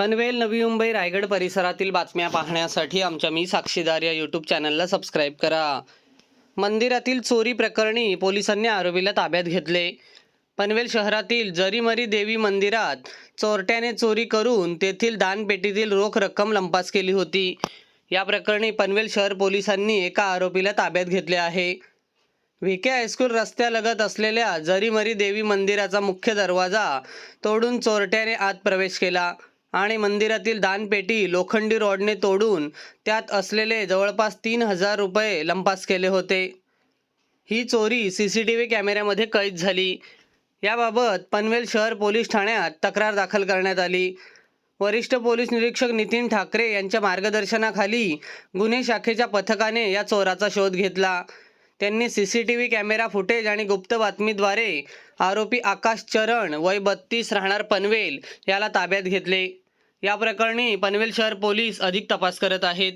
पनवेल नवी मुंबई रायगड परिसरातील बातम्या पाहण्यासाठी आमच्या मी साक्षीदार या यूट्यूब चॅनलला सबस्क्राईब करा. मंदिरातील चोरी प्रकरणी पोलिसांनी आरोपीला ताब्यात घेतले. पनवेल शहरातील जरीमरी देवी मंदिरात चोरट्याने चोरी करून तेथील दानपेटीतील रोख रक्कम लंपास केली होती. या प्रकरणी पनवेल शहर पोलिसांनी एका आरोपीला ताब्यात घेतले आहे. व्ही के हायस्कूल रस्त्यालगत असलेल्या जरीमरी देवी मंदिराचा मुख्य दरवाजा तोडून चोरट्याने आत प्रवेश केला. आणि मंदिरातील दानपेटी लोखंडी रॉडने तोडून त्यात असलेले जवळपास तीन हजार रुपये लंपास केले होते. ही चोरी सी सी टी व्ही कॅमेऱ्यामध्ये कैद झाली. याबाबत पनवेल शहर पोलीस ठाण्यात तक्रार दाखल करण्यात आली. वरिष्ठ पोलीस निरीक्षक नितीन ठाकरे यांच्या मार्गदर्शनाखाली गुन्हे शाखेच्या पथकाने या चोराचा शोध घेतला. त्यांनी C C T V camera footage आणि गुप्त बातमीद्वारे आरोपी आकाश चरण वय बत्तीस राहणार पनवेल याला ताब्यात घेतले. या प्रकरणी पनवेल शहर पोलीस अधिक तपास करत आहेत.